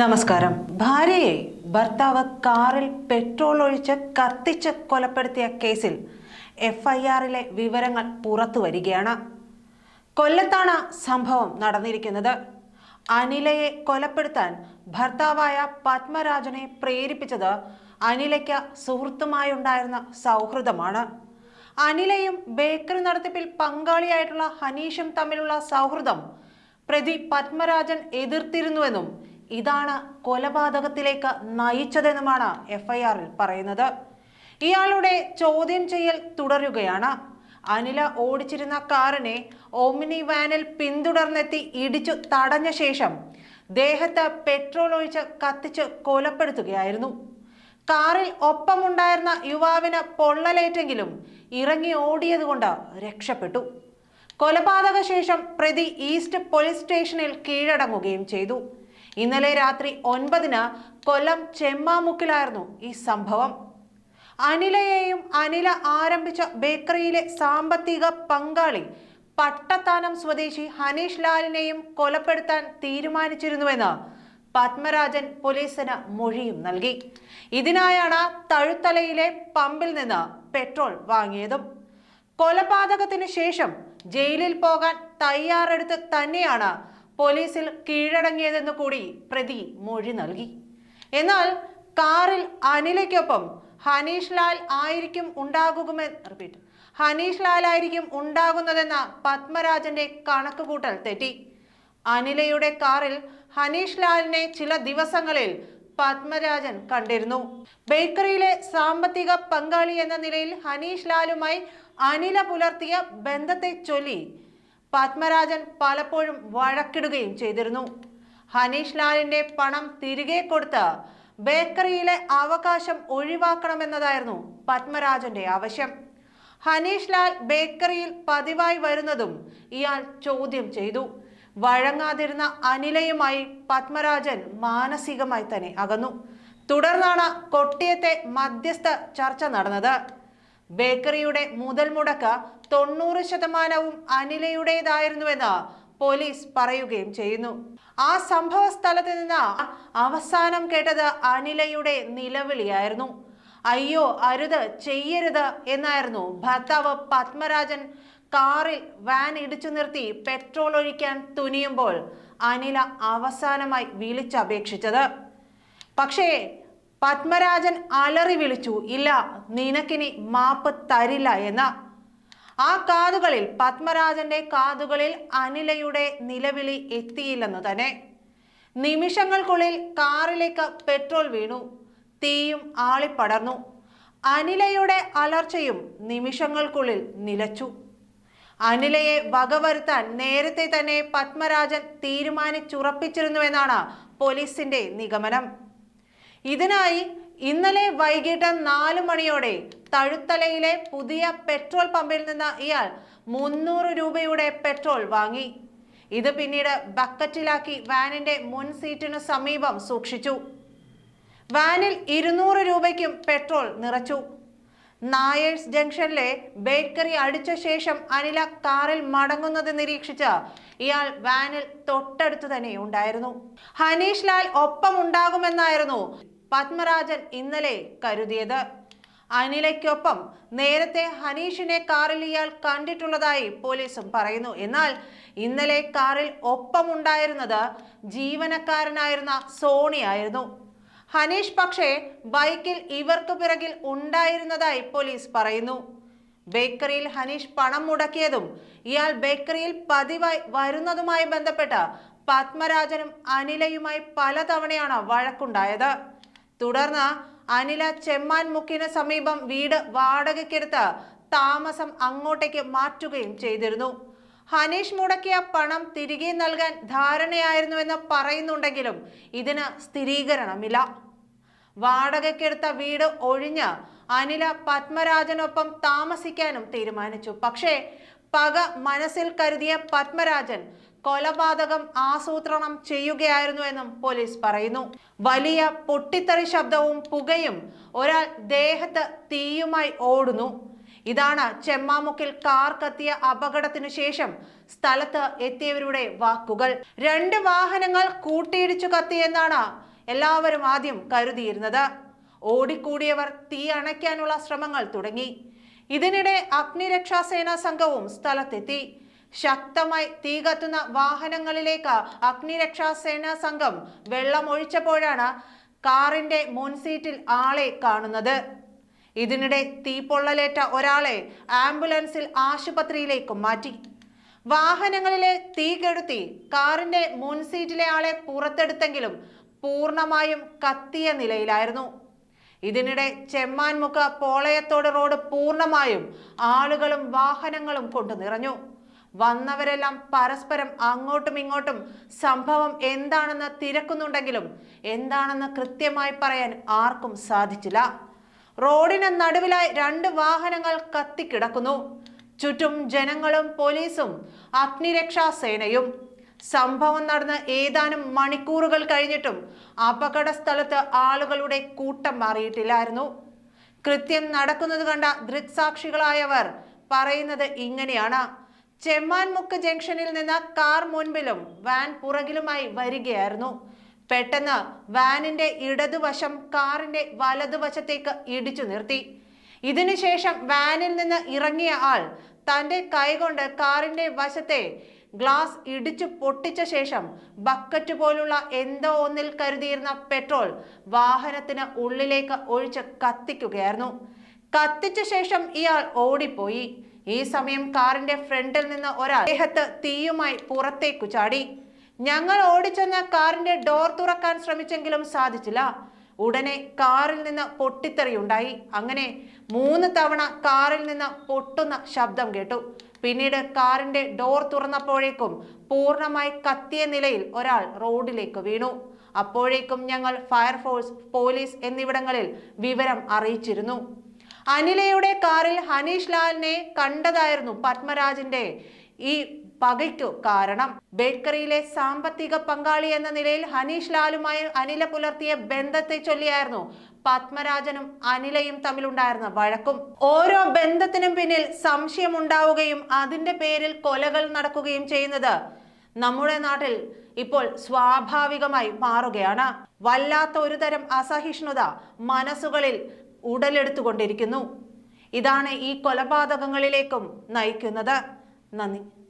നമസ്കാരം. ഭാര്യയെ ഭർത്താവ് കാറിൽ പെട്രോൾ ഒഴിച്ച് കത്തിച്ച് കൊലപ്പെടുത്തിയ കേസിൽ എഫ്ഐആറിലെ വിവരങ്ങൾ പുറത്തു വരികയാണ്. കൊല്ലത്താണ് സംഭവം നടന്നിരിക്കുന്നത്. അനിലയെ കൊലപ്പെടുത്താൻ ഭർത്താവായ പത്മരാജനെ പ്രേരിപ്പിച്ചത് അനിലയ്ക്ക് സുഹൃത്തുമായുണ്ടായിരുന്ന സൗഹൃദമാണ്. അനിലയും ബേക്കറി നടത്തിപ്പിൽ പങ്കാളിയായിട്ടുള്ള ഹനീഷും തമ്മിലുള്ള സൗഹൃദം പ്രതി പത്മരാജൻ എതിർത്തിരുന്നുവെന്നും ഇതാണ് കൊലപാതകത്തിലേക്ക് നയിച്ചതെന്നുമാണ് എഫ്ഐആറിൽ പറയുന്നത്. ഇയാളുടെ ചോദ്യം ചെയ്യൽ തുടരുകയാണ്. അനില ഓടിച്ചിരുന്ന കാറിനെ ഓമിനി വാനിൽ പിന്തുടർന്നെത്തി ഇടിച്ചു തടഞ്ഞ ശേഷം ദേഹത്ത് പെട്രോൾ ഒഴിച്ച് കത്തിച്ച് കൊലപ്പെടുത്തുകയായിരുന്നു. കാറിൽ ഒപ്പമുണ്ടായിരുന്ന യുവാവിന് പൊള്ളലേറ്റെങ്കിലും ഇറങ്ങി ഓടിയതുകൊണ്ട് രക്ഷപ്പെട്ടു. കൊലപാതക ശേഷം പ്രതി ഈസ്റ്റ് പോലീസ് സ്റ്റേഷനിൽ കീഴടങ്ങുകയും ചെയ്തു. ഇന്നലെ രാത്രി ഒൻപതിന് കൊല്ലം ചെമ്മാമുക്കിലായിരുന്നു ഈ സംഭവം. അനിലയെയും അനില ആരംഭിച്ച ബേക്കറിയിലെ സാമ്പത്തിക പങ്കാളി പട്ടത്താനം സ്വദേശി ഹനീഷ് ലാലിനെയും കൊലപ്പെടുത്താൻ തീരുമാനിച്ചിരുന്നുവെന്ന് പത്മരാജൻ പോലീസിന് മൊഴിയും നൽകി. ഇതിനായാണ് തഴുത്തലയിലെ പമ്പിൽ നിന്ന് പെട്രോൾ വാങ്ങിയതും. കൊലപാതകത്തിന് ശേഷം ജയിലിൽ പോകാൻ തയ്യാറെടുത്ത് തന്നെയാണ് പോലീസിൽ കീഴടങ്ങിയതെന്ന് കൂടി പ്രതി മൊഴി നൽകി. എന്നാൽ കാറിൽ അനിലയ്ക്കൊപ്പം ഹനീഷ് ലാൽ ആയിരിക്കും ഉണ്ടാകുമെന്ന് റിപ്പീറ്റ് ഹനീഷ് ലാൽ ആയിരിക്കും ഉണ്ടാകുന്നതെന്ന പത്മരാജന്റെ കണക്കുകൂട്ടൽ തെറ്റി. അനിലയുടെ കാറിൽ ഹനീഷ് ലാലിനെ ചില ദിവസങ്ങളിൽ പത്മരാജൻ കണ്ടിരുന്നു. ബേക്കറിയിലെ സാമ്പത്തിക പങ്കാളി എന്ന നിലയിൽ ഹനീഷ് ലാലുമായി അനില പുലർത്തിയ ബന്ധത്തെ ചൊല്ലി പത്മരാജൻ പലപ്പോഴും വഴക്കിടുകയും ചെയ്തിരുന്നു. ഹനീഷ് ലാലിന്റെ പണം തിരികെ കൊടുത്ത് ബേക്കറിയിലെ അവകാശം ഒഴിവാക്കണമെന്നതായിരുന്നു പത്മരാജന്റെ ആവശ്യം. ഹനീഷ് ലാൽ ബേക്കറിയിൽ പതിവായി വരുന്നതും ഇയാൾ ചോദ്യം ചെയ്തു. വഴങ്ങാതിരുന്ന അനിലയുമായി പത്മരാജൻ മാനസികമായി തന്നെ അകന്നു. തുടർന്നാണ് കൊട്ടിയത്തെ മധ്യസ്ഥ ചർച്ച നടന്നത്. ബേക്കറിയുടെ മുതൽ മുടക്ക് തൊണ്ണൂറ് ശതമാനവും അനിലയുടേതായിരുന്നുവെന്ന് പോലീസ് പറയുകയും ചെയ്യുന്നു. ആ സംഭവ സ്ഥലത്ത് നിന്ന് അവസാനം കേട്ടത് അനിലയുടെ നിലവിളിയായിരുന്നു. അയ്യോ അരുത് ചെയ്യരുത് എന്നായിരുന്നു ഭർത്താവ് പത്മരാജൻ. കാറിൽ വാൻ ഇടിച്ചു നിർത്തി പെട്രോൾ ഒഴിക്കാൻ തുനിയുമ്പോൾ അനില അവസാനമായി വിളിച്ചപേക്ഷിച്ചത്. പക്ഷേ പത്മരാജൻ അലറി വിളിച്ചു ഇല്ല നിനക്കിനി മാപ്പ് തരില്ല എന്ന. ആ കാതുകളിൽ പത്മരാജന്റെ കാതുകളിൽ അനിലയുടെ നിലവിളി എത്തിയില്ലെന്ന് തന്നെ. നിമിഷങ്ങൾക്കുള്ളിൽ കാറിലേക്ക് പെട്രോൾ വീണു തീയും ആളിപ്പടർന്നു. അനിലയുടെ അലർച്ചയും നിമിഷങ്ങൾക്കുള്ളിൽ നിലച്ചു. അനിലയെ വകവരുത്താൻ നേരത്തെ തന്നെ പത്മരാജൻ തീരുമാനിച്ചുറപ്പിച്ചിരുന്നുവെന്നാണ് പോലീസിന്റെ നിഗമനം. ഇതിനായി ഇന്നലെ വൈകിട്ട് നാല് മണിയോടെ തഴുത്തലയിലെ പുതിയ പെട്രോൾ പമ്പിൽ നിന്ന് ഇയാൾ മുന്നൂറ് രൂപയുടെ പെട്രോൾ വാങ്ങി. ഇത് പിന്നീട് ബക്കറ്റിലാക്കി വാനിന്റെ മുൻ സീറ്റിനു സമീപം സൂക്ഷിച്ചു. വാനിൽ ഇരുന്നൂറ് രൂപയ്ക്കും പെട്രോൾ നിറച്ചു. നായേഴ്സ് ജംഗ്ഷനിലെ ബേക്കറി അടിച്ച ശേഷം അനില കാറിൽ മടങ്ങുന്നത് നിരീക്ഷിച്ച് ഇയാൾ വാനിൽ തൊട്ടടുത്ത് തന്നെ ഉണ്ടായിരുന്നു. ഹനീഷ് ലാൽ ഒപ്പം ഉണ്ടാകുമെന്നായിരുന്നു പത്മരാജൻ ഇന്നലെ കരുതിയത്. അനിലയ്ക്കൊപ്പം നേരത്തെ ഹനീഷിനെ കാറിൽ ഇയാൾ കണ്ടിട്ടുള്ളതായി പോലീസും പറയുന്നു. എന്നാൽ ഇന്നലെ കാറിൽ ഒപ്പമുണ്ടായിരുന്നത് ജീവനക്കാരനായിരുന്ന സോണിയായിരുന്നു. ഹനീഷ് പക്ഷേ ബൈക്കിൽ ഇവർക്ക് പിറകിൽ ഉണ്ടായിരുന്നതായി പോലീസ് പറയുന്നു. ബേക്കറിയിൽ ഹനീഷ് പണം മുടക്കിയതും ഇയാൾ ബേക്കറിയിൽ പതിവായി വരുന്നതുമായി ബന്ധപ്പെട്ട് പത്മരാജനും അനിലയുമായി പലതവണയാണ് വഴക്കുണ്ടായത്. തുടർന്ന് അനില ചെമ്മാൻ മുക്കിന് സമീപം വീട് വാടകയ്ക്കെടുത്ത് താമസം അങ്ങോട്ടേക്ക് മാറ്റുകയും ചെയ്തിരുന്നു. ഹനീഷ് മുടക്കിയ പണം തിരികെ നൽകാൻ ധാരണയായിരുന്നുവെന്ന് പറയുന്നുണ്ടെങ്കിലും ഇതിന് സ്ഥിരീകരണമില്ല. വാടകയ്ക്കെടുത്ത വീട് ഒഴിഞ്ഞ് അനില പത്മരാജനൊപ്പം താമസിക്കാനും തീരുമാനിച്ചു. പക്ഷേ പക മനസ്സിൽ കരുതിയ പത്മരാജൻ കൊലപാതകം ആസൂത്രണം ചെയ്യുകയായിരുന്നു എന്നും പോലീസ് പറയുന്നു. വലിയ പൊട്ടിത്തെറി ശബ്ദവും പുകയും ഒരാൾ ദേഹത്ത് തീയുമായി ഓടുന്നു. ഇതാണ് ചെമ്മാമുക്കിൽ കാർ കത്തിയ അപകടത്തിനു ശേഷം സ്ഥലത്ത് എത്തിയവരുടെ വാക്കുകൾ. രണ്ട് വാഹനങ്ങൾ കൂട്ടിയിടിച്ചു കത്തിയെന്നാണ് എല്ലാവരും ആദ്യം കരുതിയിരുന്നത്. ഓടിക്കൂടിയവർ തീ അണയ്ക്കാനുള്ള ശ്രമങ്ങൾ തുടങ്ങി. ഇതിനിടെ അഗ്നിരക്ഷാസേനാ സംഘവും സ്ഥലത്തെത്തി. ശക്തമായി തീ കത്തുന്ന വാഹനങ്ങളിലേക്ക് അഗ്നിരക്ഷാസേനാ സംഘം വെള്ളമൊഴിച്ചപ്പോഴാണ് കാറിന്റെ മുൻസീറ്റിൽ ആളെ കാണുന്നത്. ഇതിനിടെ തീപൊള്ളലേറ്റ ഒരാളെ ആംബുലൻസിൽ ആശുപത്രിയിലേക്ക് മാറ്റി. വാഹനങ്ങളിലെ തീ കെടുത്തി കാറിന്റെ മുൻസീറ്റിലെ ആളെ പുറത്തെടുത്തെങ്കിലും പൂർണമായും കത്തിയ നിലയിലായിരുന്നു. ഇതിനിടെ ചെമ്മാൻമുക്ക് പോളയത്തോട് റോഡ് പൂർണമായും ആളുകളും വാഹനങ്ങളും കൊണ്ടു നിറഞ്ഞു. വന്നവരെല്ലാം പരസ്പരം അങ്ങോട്ടും ഇങ്ങോട്ടും സംഭവം എന്താണെന്ന് തിരക്കുന്നുണ്ടെങ്കിലും എന്താണെന്ന് കൃത്യമായി പറയാൻ ആർക്കും സാധിച്ചില്ല. റോഡിന് നടുവിലായി രണ്ട് വാഹനങ്ങൾ കത്തിക്കിടക്കുന്നു. ചുറ്റും ജനങ്ങളും പോലീസും അഗ്നിരക്ഷാ സേനയും. സംഭവം നടന്ന് ഏതാനും മണിക്കൂറുകൾ കഴിഞ്ഞിട്ടും അപകട സ്ഥലത്ത് ആളുകളുടെ കൂട്ടം മാറിയിട്ടില്ലായിരുന്നു. കൃത്യം നടക്കുന്നത് കണ്ട ദൃക്സാക്ഷികളായവർ പറയുന്നത് ഇങ്ങനെയാണ്. ചെമ്മാൻമുക്ക് ജംഗ്ഷനിൽ നിന്ന് കാർ മുൻപിലും വാൻ പുറകിലുമായി വരികയായിരുന്നു. പെട്ടെന്ന് വാനിന്റെ ഇടതുവശം കാറിന്റെ വലതുവശത്തേക്ക് ഇടിച്ചു നിർത്തി. ഇതിനുശേഷം വാനിൽ നിന്ന് ഇറങ്ങിയ ആൾ തന്റെ കൈകൊണ്ട് കാറിന്റെ വശത്തെ ഗ്ലാസ് ഇടിച്ചു പൊട്ടിച്ച ശേഷം ബക്കറ്റ് പോലുള്ള എന്തോ ഒന്നിൽ കരുതിയിരുന്ന പെട്രോൾ വാഹനത്തിന് ഉള്ളിലേക്ക് ഒഴിച്ച് കത്തിക്കുകയായിരുന്നു. കത്തിച്ച ശേഷം ഇയാൾ ഓടിപ്പോയി. ഈ സമയം കാറിന്റെ ഫ്രണ്ടിൽ നിന്ന് ഒരാൾ ദേഹത്ത് തീയുമായി പുറത്തേക്കു ചാടി. ഞങ്ങൾ ഓടിച്ചെന്ന കാറിന്റെ ഡോർ തുറക്കാൻ ശ്രമിച്ചെങ്കിലും സാധിച്ചില്ല. ഉടനെ കാറിൽ നിന്ന് പൊട്ടിത്തെറിയുണ്ടായി. അങ്ങനെ മൂന്ന് തവണ കാറിൽ നിന്ന് പൊട്ടുന്ന ശബ്ദം കേട്ടു. പിന്നീട് കാറിന്റെ ഡോർ തുറന്നപ്പോഴേക്കും പൂർണമായി കത്തിയ നിലയിൽ ഒരാൾ റോഡിലേക്ക് വീണു. അപ്പോഴേക്കും ഞങ്ങൾ ഫയർഫോഴ്സ് പോലീസ് എന്നിവിടങ്ങളിൽ വിവരം അറിയിച്ചിരുന്നു. അനിലയുടെ കാറിൽ ഹനീഷ് ലാലിനെ കണ്ടതായിരുന്നു പത്മരാജിന്റെ ഈ പകയ്ക്കു കാരണം. ബേക്കറിയിലെ സാമ്പത്തിക പങ്കാളി എന്ന നിലയിൽ ഹനീഷ് ലാലുമായി അനില പുലർത്തിയ ബന്ധത്തെ ചൊല്ലിയായിരുന്നു പത്മരാജനും അനിലയും തമ്മിലുണ്ടായിരുന്ന വഴക്കും. ഓരോ ബന്ധത്തിനും പിന്നിൽ സംശയം ഉണ്ടാവുകയും അതിന്റെ പേരിൽ കൊലകൾ നടക്കുകയും ചെയ്യുന്നത് നമ്മുടെ നാട്ടിൽ ഇപ്പോൾ സ്വാഭാവികമായി മാറുകയാണ്. വല്ലാത്ത ഒരു തരം അസഹിഷ്ണുത മനസ്സുകളിൽ ഉടലെടുത്തുകൊണ്ടിരിക്കുന്നു. ഇതാണ് ഈ കൊലപാതകങ്ങളിലേക്കും നയിക്കുന്നത്. നന്ദി.